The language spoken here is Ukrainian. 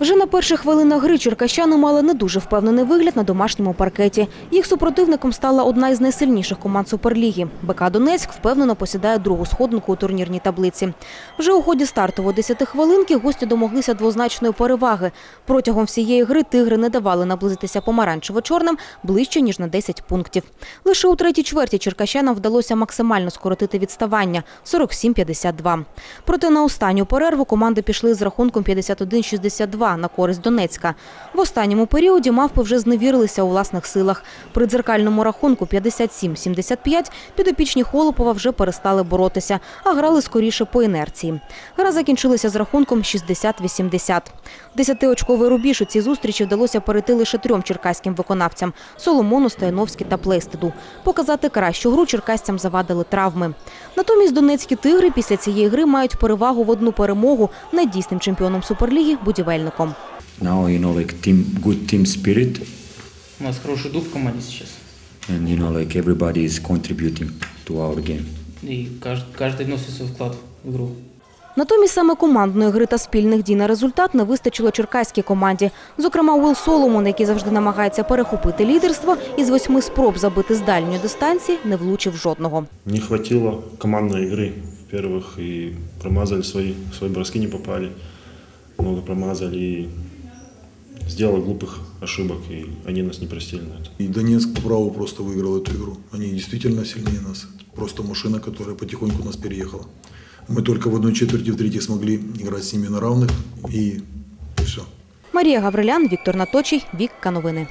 Вже на перших хвилинах гри черкащани мали не дуже впевнений вигляд на домашньому паркеті. Їх супротивником стала одна із найсильніших команд Суперліги. БК Донецьк впевнено посідає другу сходинку у турнірній таблиці. Вже у ході стартової 10 хвилинки гості домоглися двозначної переваги. Протягом всієї гри тигри не давали наблизитися помаранчево-чорним ближче, ніж на 10 пунктів. Лише у третій чверті черкащанам вдалося максимально скоротити відставання – 47-52. Проте на останню перерву команди пішли з рахунком 51-62 на користь Донецька. В останньому періоді мавпи вже зневірилися у власних силах. При дзеркальному рахунку 57-75 підопічні Холопова вже перестали боротися, а грали скоріше по інерції. Гра закінчилася з рахунком 60-80. Десятиочковий рубіж у цій зустрічі вдалося перейти лише трьом черкаським виконавцям – Соломону, Стояновські та Плейстеду. Показати кращу гру черкасцям завадили травми. Натомість донецькі «Тигри» після цієї гри мають перевагу в одну перемогу над дійсним чемпіоном Суперліги – будівельником now you know like team good team spirit У нас хороший дух в команде сейчас. and you know like everybody is contributing to our game И каждый, каждый вносит свой вклад в игру. Натомість саме командної гри та спільних дій на результат не вистачило черкаській команді. Зокрема, Уилл Соломон, який завжди намагається перехопити лідерство, із восьми спроб забити з дальньої дистанції не влучив жодного. Не хватило командной игры, во-первых, и промазали свои, свои броски не попали, много промазали и сделали глупых ошибок, и они нас не простили на это. И Донецк по праву просто выиграл эту игру. Они действительно сильнее нас. Это Просто машина, которая потихоньку нас переехала. Мы только в одной четверти, в третьей смогли играть с ними на равных, и все. Марія Гаврилян, Віктор Наточий, Вікка Новини.